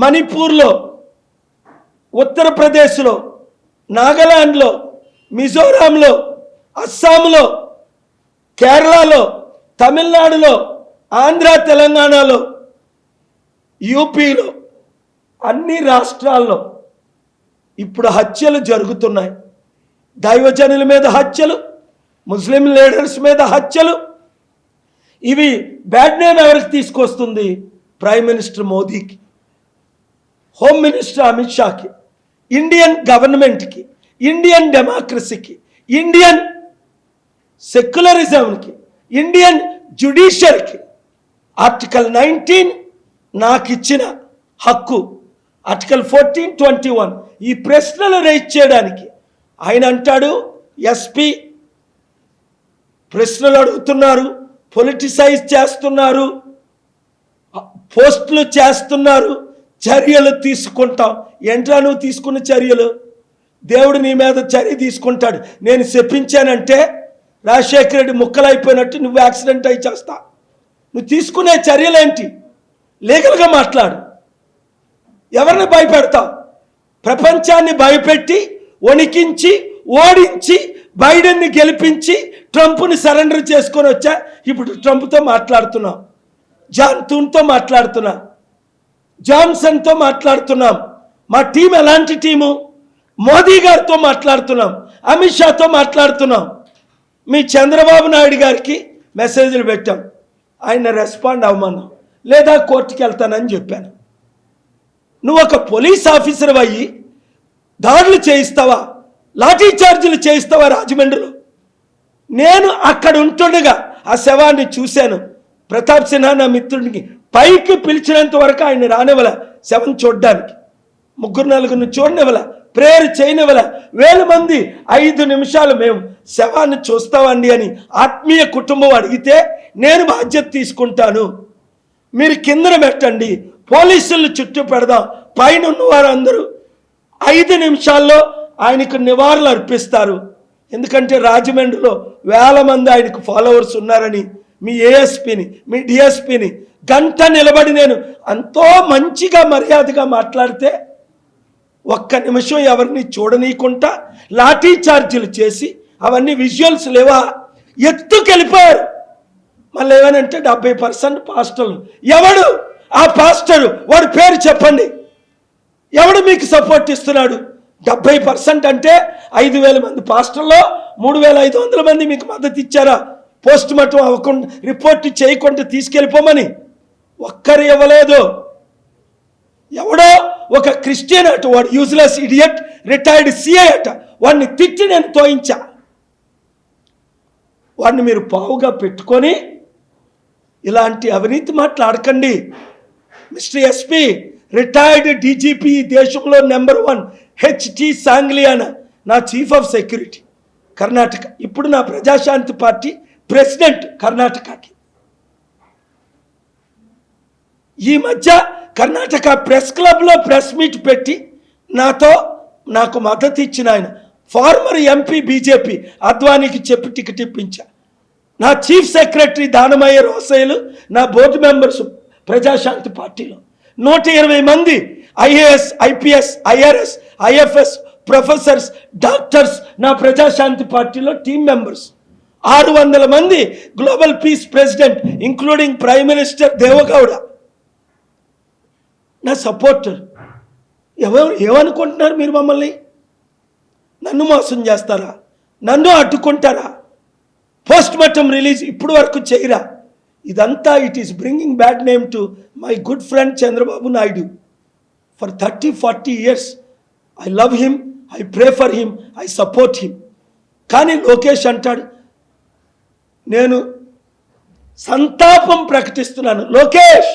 మణిపూర్లో ఉత్తరప్రదేశ్లో నాగాలాండ్లో మిజోరాంలో అస్సాంలో కేరళలో తమిళనాడులో ఆంధ్ర తెలంగాణలో యూపీలో అన్ని రాష్ట్రాల్లో ఇప్పుడు హత్యలు జరుగుతున్నాయి. దైవజనుల మీద హత్యలు ముస్లిం లీడర్స్ మీద హత్యలు. ఇవి బ్యాడ్ నేమ్ ఎవరికి తీసుకొస్తుంది? ప్రైమ్ మినిస్టర్ మోదీకి. హోమ్ మినిస్టర్ అమిత్ షాకి ఇండియన్ గవర్నమెంట్కి ఇండియన్ డెమోక్రసీకి ఇండియన్ సెక్యులరిజంకి ఇండియన్ జ్యుడిషియర్కి ఆర్టికల్ నైన్టీన్ నాకు ఇచ్చిన హక్కు ఆర్టికల్ ఫోర్టీన్ ట్వంటీ వన్ ఈ ప్రశ్నలు రైజ్ చేయడానికి ఆయన అంటాడు ఎస్పీ ప్రశ్నలు అడుగుతున్నారు పొలిటిసైజ్ చేస్తున్నారు పోస్టులు చేస్తున్నారు చర్యలు తీసుకుంటాం. ఏంట్రా నువ్వు తీసుకున్న చర్యలు? దేవుడు నీ మీద చర్య తీసుకుంటాడు. నేను చెప్పించానంటే రాజశేఖర రెడ్డి ముక్కలైపోయినట్టు నువ్వు యాక్సిడెంట్ అయి చేస్తా. నువ్వు తీసుకునే చర్యలేంటి? లీగల్గా మాట్లాడు. ఎవరిని భయపెడతావు? ప్రపంచాన్ని భయపెట్టి వణికించి ఓడించి బైడెన్ని గెలిపించి ట్రంప్ని సరెండర్ చేసుకొని వచ్చా? ఇప్పుడు ట్రంప్తో మాట్లాడుతున్నాం జాన్ తూన్తో మాట్లాడుతున్నా జాన్సన్తో మాట్లాడుతున్నాం. మా టీం ఎలాంటి టీము? మోదీ గారితో మాట్లాడుతున్నాం. అమిత్ షాతో మాట్లాడుతున్నాం. మీ చంద్రబాబు నాయుడు గారికి మెసేజ్లు పెట్టాం. ఆయన రెస్పాండ్ అవ్వమన్నాం లేదా కోర్టుకి వెళ్తానని చెప్పాను. నువ్వు ఒక పోలీస్ ఆఫీసర్ అయ్యి దాడులు చేయిస్తావా? లాఠీ చార్జీలు చేయిస్తావా రాజమండ్రిలో? నేను అక్కడ ఉంటుండగా ఆ శవాన్ని చూశాను. ప్రతాప్ సిన్హా నా మిత్రుడికి పైకి పిలిచినంత వరకు ఆయన రానివ్వల. శవం చూడ్డానికి. ముగ్గురు నలుగురిని చూడనివ్వల. ప్రేయర్ చేయనివ్వల. వేల మంది ఐదు నిమిషాలు మేము శవాన్ని చూస్తామండి అని ఆత్మీయ కుటుంబం అడిగితే నేను బాధ్యత తీసుకుంటాను. మీరు కిందన పెట్టండి. పోలీసులు చుట్టూ పెడదాం. పైన ఉన్న వారందరూ ఐదు నిమిషాల్లో ఆయనకు నివాళులు అర్పిస్తారు. ఎందుకంటే రాజమండ్రిలో వేల మంది ఆయనకు ఫాలోవర్స్ ఉన్నారని మీ ఏఎస్పిని మీ డిఎస్పిని గంట నిలబడి నేను ఎంతో మంచిగా మర్యాదగా మాట్లాడితే ఒక్క నిమిషం ఎవరిని చూడనీయకుండా లాఠీ చార్జీలు చేసి అవన్నీ విజువల్స్ లేవా? ఎత్తుకెళ్ళిపోయారు. మళ్ళీ ఏమనంటే డెబ్బై పర్సెంట్ పాస్టర్లు. ఎవడు? ఆ పాస్టరు. వాడి పేరు చెప్పండి. ఎవడు మీకు సపోర్ట్ ఇస్తున్నాడు? డెబ్బై పర్సెంట్ అంటే ఐదు వేల మంది పాస్టర్లో మూడు వేల ఐదు వందల మంది మీకు మద్దతు ఇచ్చారా? పోస్ట్ మార్టం అవ్వకుండా రిపోర్ట్ చేయకుండా తీసుకెళ్ళిపోమని ఒక్కరు ఇవ్వలేదు. ఎవడో ఒక క్రిస్టియన్ అట వాడు యూజ్లెస్ ఇడియట్ రిటైర్డ్ సిఐ అట వాడిని తిట్టి నేను తోయించా. వాడిని మీరు పావుగా పెట్టుకొని ఇలాంటి అవినీతి మాట్లాడకండి. మిస్టర్ ఎస్పీ రిటైర్డ్ డీజీపీ దేశంలో నెంబర్ వన్ హెచ్టి సాంగ్లియానా నా చీఫ్ ఆఫ్ సెక్యూరిటీ కర్ణాటక ఇప్పుడు నా ప్రజాశాంతి పార్టీ ప్రెసిడెంట్ కర్ణాటకకి. ఈ మధ్య కర్ణాటక ప్రెస్ క్లబ్లో ప్రెస్ మీట్ పెట్టి నాతో నాకు మద్దతు ఇచ్చిన ఆయన ఫార్మర్ ఎంపీ బీజేపీ అద్వానీకి చెప్పి టికెట్ ఇప్పించా. నా చీఫ్ సెక్రటరీ దానమయ్య రోసయ్యలు నా బోర్డు మెంబర్స్ ప్రజాశాంతి పార్టీలో. నూట ఇరవై మంది IAS IPS IRS IFS professors doctors నా ప్రజాశాంతి పార్టీలో టీం మెంబర్స్. ఆరు వందల మంది global peace president including prime minister Devegowda. నా సపోర్టర్. ఎవరు ఏమనుకుంటున్నారు మీరు మమ్మల్ని? నన్ను మోసం చేస్తారా? నన్ను అడ్డుకుంటారా? పోస్ట్ మార్టం రిలీజ్ ఇప్పుడు వరకు చేయరా? ఇదంతా it is bringing bad name to my good friend Chandrababu Naidu. For thirty forty years I love him I pray for him I support him కానీ లోకేష్ అంటాడు నేను సంతాపం ప్రకటిస్తున్నాను. లోకేష్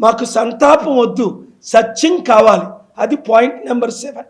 మాకు సంతాపం వద్దు. సత్యం కావాలి. అది పాయింట్ నెంబర్ సెవెన్.